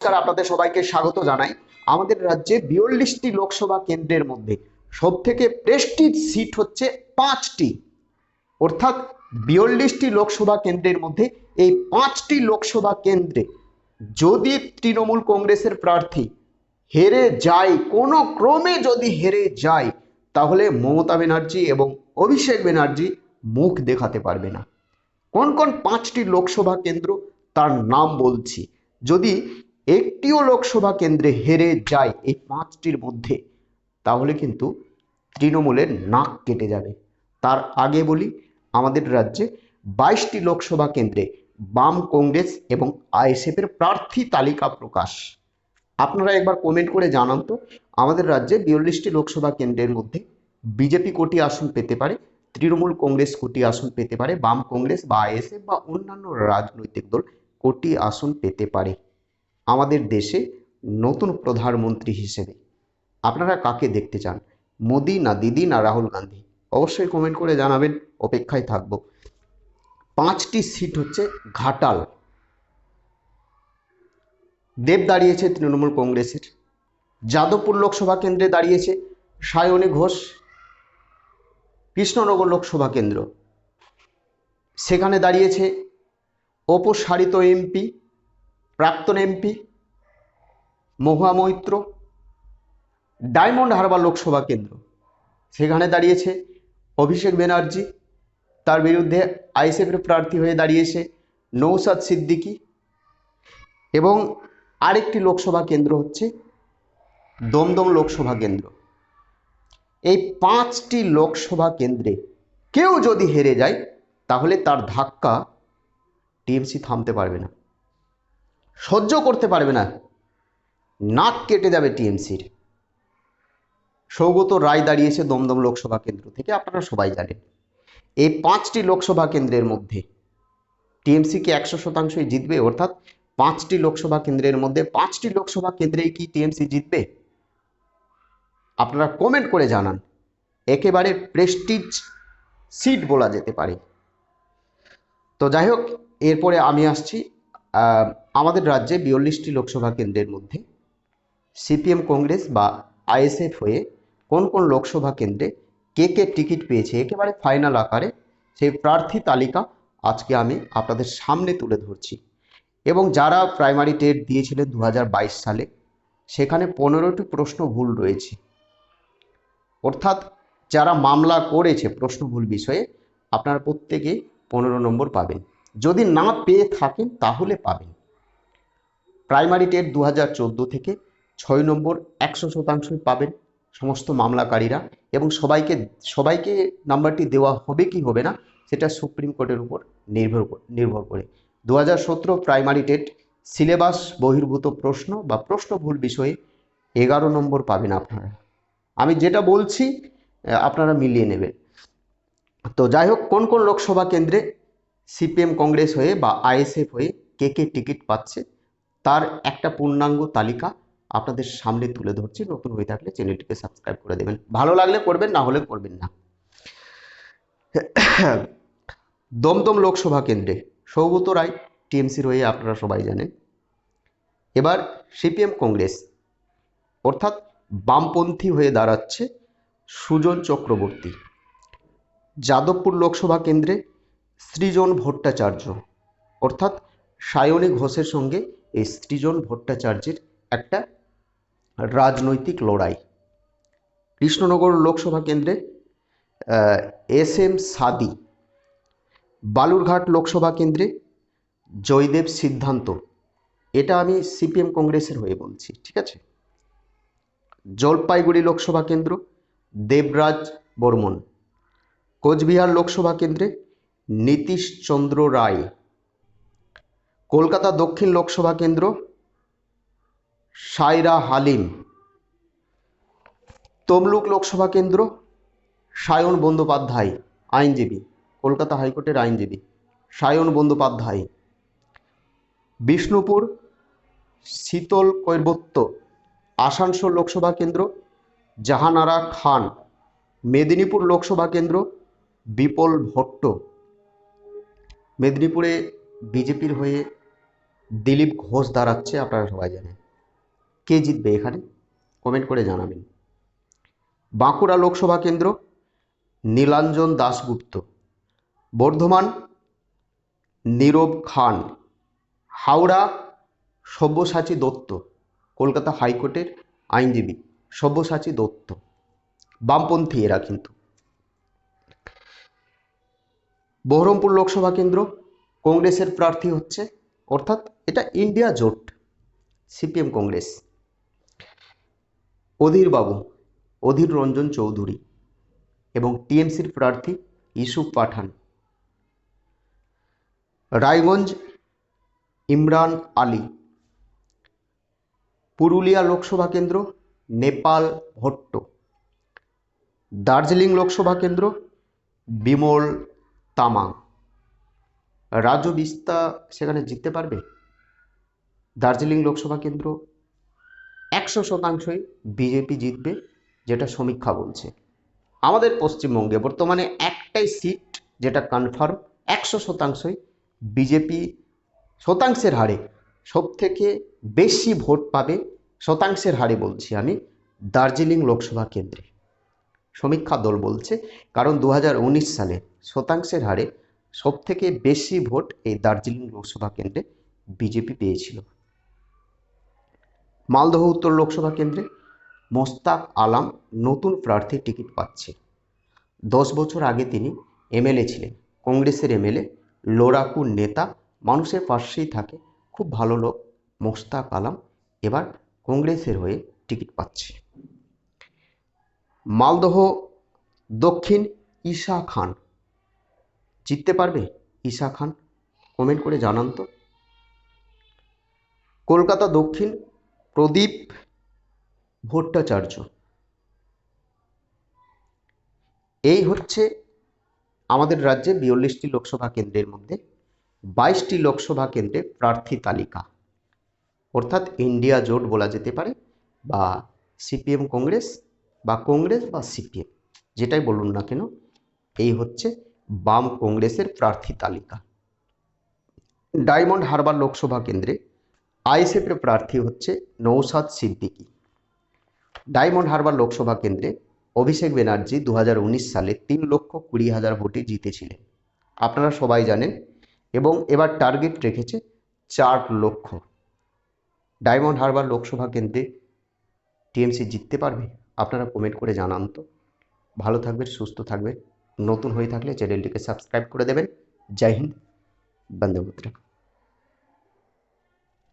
নমস্কার, আপনাদের সবাইকে স্বাগত জানাই। আমাদের রাজ্যে বিয়াল্লিশটি লোকসভা কেন্দ্রের মধ্যে সব থেকে প্রেস্টিজ সিট হচ্ছে পাঁচটি। অর্থাৎ বিয়াল্লিশটি লোকসভা কেন্দ্রের মধ্যে এই পাঁচটি লোকসভা কেন্দ্রে যদি তৃণমূল কংগ্রেসের প্রার্থী হেরে যায়, কোনো ক্রমে যদি হেরে যায়, তাহলে মমতা ব্যানার্জি এবং অভিষেক ব্যানার্জি মুখ দেখাতে পারবে না। কোন কোন পাঁচটি লোকসভা কেন্দ্র তার নাম বলছি। যদি একটিও লোকসভা কেন্দ্রে হেরে যায় এই পাঁচটির মধ্যে, তাহলে কিন্তু তৃণমূলের নাক কেটে যাবে। তার আগে বলি, আমাদের রাজ্যে বাইশটি লোকসভা কেন্দ্রে বাম কংগ্রেস এবং আইএসএফের প্রার্থী তালিকা প্রকাশ। আপনারা একবার কমেন্ট করে জানান তো, আমাদের রাজ্যে বিয়াল্লিশটি লোকসভা কেন্দ্রের মধ্যে বিজেপি কোটি আসন পেতে পারে, তৃণমূল কংগ্রেস কোটি আসন পেতে পারে, বাম কংগ্রেস বা আইএসএফ বা অন্যান্য রাজনৈতিক দল কোটি আসন পেতে পারে। আমাদের দেশে নতুন প্রধানমন্ত্রী হিসেবে। আপনারা কাকে দেখতে চান? মোদি না দিদি না রাহুল গান্ধী? অবশ্যই কমেন্ট করে জানাবেন, অপেক্ষায় থাকব। পাঁচটি সিট হচ্ছে ঘাটাল। দেব দাঁড়িয়েছে তৃণমূল কংগ্রেসের। যাদবপুর লোকসভা কেন্দ্রে দাঁড়িয়েছে সায়নী ঘোষ। কৃষ্ণনগর লোকসভা কেন্দ্র। সেখানে দাঁড়িয়েছে অপসারিত এমপি প্রাক্তন এমপি মহুয়া মৈত্র ডায়মন্ড হারবার লোকসভা কেন্দ্র। সেখানে দাঁড়িয়েছে অভিষেক ব্যানার্জি। তার বিরুদ্ধে আইএসএফের প্রার্থী হয়ে দাঁড়িয়েছে নৌসাদ সিদ্দিকী। এবং আরেকটি লোকসভা কেন্দ্র হচ্ছে দমদম লোকসভা কেন্দ্র। এই পাঁচটি লোকসভা কেন্দ্রে কেউ যদি হেরে যায়, তাহলে তার ধাক্কা টিএমসি থামতে পারবে না। সহ্য করতে পারবে না। নাক কেটে যাবে টিএমসির। সৌগত রায় দাঁড়িয়েছে দমদম লোকসভা কেন্দ্র থেকে, আপনারা সবাই জানেন। এই পাঁচটি লোকসভা কেন্দ্রের মধ্যে টিএমসি কি একশো শতাংশই জিতবে, অর্থাৎ পাঁচটি লোকসভা কেন্দ্রের মধ্যে পাঁচটি লোকসভা কেন্দ্রেই কি টিএমসি জিতবে? আপনারা কমেন্ট করে জানান। একেবারে প্রেস্টিজ সিট বলা যেতে পারে। তো যাই হোক, এরপরে আমি আসছি আমাদের রাজ্যে বিয়াল্লিশটি লোকসভা কেন্দ্রের মধ্যে সিপিএম কংগ্রেস বা আইএসএফ হয়ে কোন কোন লোকসভা কেন্দ্রে কে কে টিকিট পেয়েছে, একেবারে ফাইনাল আকারে সেই প্রার্থী তালিকা আজকে আমি আপনাদের সামনে তুলে ধরছি। এবং যারা প্রাইমারি টেট দিয়েছিলেন দু হাজার বাইশ সালে, সেখানে পনেরোটি প্রশ্ন ভুল রয়েছে। অর্থাৎ যারা মামলা করেছে প্রশ্ন ভুল বিষয়ে, আপনারা প্রত্যেকে পনেরো নম্বর পাবেন। যদি না পেয়ে থাকেন, তাহলে পাবেন। প্রাইমারি টেট দু চোদ্দ থেকে ছয় নম্বর একশো শতাংশই পাবেন সমস্ত মামলাকারীরা এবং সবাইকে সবাইকে নাম্বারটি দেওয়া হবে কি হবে না, সেটা সুপ্রিম কোর্টের উপর নির্ভর নির্ভর করে। দু হাজার সতেরো প্রাইমারি টেট সিলেবাস বহির্ভূত প্রশ্ন বা প্রশ্ন ভুল বিষয়ে এগারো নম্বর পাবেন আপনারা। আমি যেটা বলছি আপনারা মিলিয়ে নেবেন। তো যাই হোক, কোন কোন লোকসভা কেন্দ্রে সিপিএম কংগ্রেস হয়ে বা আইএসএফ হয়ে কে কে টিকিট পাচ্ছে, তার একটা পূর্ণাঙ্গ তালিকা আপনাদের সামনে তুলে ধরছি। নতুন হয়ে থাকলে চ্যানেলটিকে সাবস্ক্রাইব করে দেবেন। ভালো লাগলে করবেন, না হলে করবেন না। দমদম লোকসভা কেন্দ্রে সৌগত রায় টিএমসির হয়ে আপনারা সবাই জানেন। এবার সিপিএম কংগ্রেস, অর্থাৎ বামপন্থী হয়ে দাঁড়াচ্ছে সুজন চক্রবর্তী। যাদবপুর লোকসভা কেন্দ্রে সৃজন ভট্টাচার্য। অর্থাৎ সায়নী ঘোষের সঙ্গে এই সৃজন ভট্টাচার্যের একটা রাজনৈতিক লড়াই। কৃষ্ণনগর লোকসভা কেন্দ্রে এস এম সাদি, বালুরঘাট লোকসভা কেন্দ্রে জয়দেব সিদ্ধান্ত। এটা আমি সিপিএম কংগ্রেসের হয়ে বলছি, ঠিক আছে? জলপাইগুড়ি লোকসভা কেন্দ্র, দেবরাজ বর্মন। কোচবিহার লোকসভা কেন্দ্রে নীতিশ চন্দ্র রায়। কলকাতা দক্ষিণ লোকসভা কেন্দ্র সায়রা হালিম। তমলুক লোকসভা কেন্দ্র, সায়ন বন্দ্যোপাধ্যায়, আইনজীবী। কলকাতা হাইকোর্টের আইনজীবী, সায়ন বন্দ্যোপাধ্যায়। বিষ্ণুপুর, শীতল কৈবত্য, আসানসোল লোকসভা কেন্দ্র, জাহানারা খান। মেদিনীপুর লোকসভা কেন্দ্র, বিপল ভট্ট। মেদিনীপুরে বিজেপির হয়ে দিলীপ ঘোষ দাঁড়াচ্ছে, আপনারা সবাই জানেন। কে জিতবে এখানে? কমেন্ট করে জানাবেন। বাঁকুড়া লোকসভা কেন্দ্র, নীলাঞ্জন দাশগুপ্ত। বর্ধমান, নীরব খান। হাওড়া, সব্যসাচী দত্ত। কলকাতা হাইকোর্টের আইনজীবী সব্যসাচী দত্ত। বামপন্থী এরা কিন্তু। বহরমপুর লোকসভা কেন্দ্র কংগ্রেসের প্রার্থী হচ্ছে, অর্থাৎ এটা ইন্ডিয়া জোট, সিপিএম কংগ্রেস। অধীর বাবু অধীর রঞ্জন চৌধুরী এবং টিএমসির প্রার্থী ইসুফ পাঠান। রায়গঞ্জ, ইমরান আলী। পুরুলিয়া লোকসভা কেন্দ্র, নেপাল ভট্ট। দার্জিলিং লোকসভা কেন্দ্র, বিমল তামাং। রাজু বিস্তা সেখানে জিততে পারবে? দার্জিলিং লোকসভা কেন্দ্র একশো শতাংশই বিজেপি জিতবে, যেটা সমীক্ষা বলছে। আমাদের পশ্চিমবঙ্গে বর্তমানে একটাই সিট যেটা কনফার্ম একশো শতাংশই বিজেপি শতাংশের হারে সব থেকে বেশি ভোট পাবে, শতাংশের হারে বলছি আমি, দার্জিলিং লোকসভা কেন্দ্রে। সমীক্ষা দল বলছে, কারণ দু হাজার উনিশ সালে শতাংশের হারে সব থেকে বেশি ভোট এই দার্জিলিং লোকসভা কেন্দ্রে বিজেপি পেয়েছিল। মালদহ উত্তর লোকসভা কেন্দ্রে মোস্তাক আলাম নতুন প্রার্থীর টিকিট পাচ্ছে। দশ বছর আগে তিনি এমএলএ ছিলেন। কংগ্রেসের এমএলএ লোরাকুর নেতা, মানুষের পাশেই থাকে খুব ভালো লোক মোস্তাক আলাম এবার কংগ্রেসের হয়ে টিকিট পাচ্ছে। মালদহ, দক্ষিণ ঈশা খান। জিততে পারবে ঈশা খান? কমেন্ট করে জানান তো। কলকাতা দক্ষিণ, প্রদীপ ভট্টাচার্য। এই হচ্ছে আমাদের রাজ্যে বিয়াল্লিশটি লোকসভা কেন্দ্রের মধ্যে বাইশটি লোকসভা কেন্দ্রে প্রার্থী তালিকা। অর্থাৎ ইন্ডিয়া জোট বলা যেতে পারে বা সিপিএম কংগ্রেস বা কংগ্রেস বা সিপিএম, যেটাই বলুন না কেন, এই হচ্ছে বাম কংগ্রেসের প্রার্থী তালিকা। ডায়মন্ড হারবার লোকসভা কেন্দ্রে আইএসএফের প্রার্থী হচ্ছে নৌসাদ সিদ্দিকী। ডায়মন্ড হারবার লোকসভা কেন্দ্রে অভিষেক ব্যানার্জি দু হাজার উনিশ সালে তিন লক্ষ কুড়ি হাজার ভোটে জিতেছিলেন। আপনারা সবাই জানেন, এবং এবার টার্গেট রেখেছে চার লক্ষ। ডায়মন্ড হারবার লোকসভা কেন্দ্রে টিএমসি জিততে পারবে? আপনারা কমেন্ট করে জানান তো। ভালো থাকবেন, সুস্থ থাকবেন। নতুন হয়ে থাকলে চ্যানেলটিকে সাবস্ক্রাইব করে দেবেন। জয় হিন্দ, বন্দে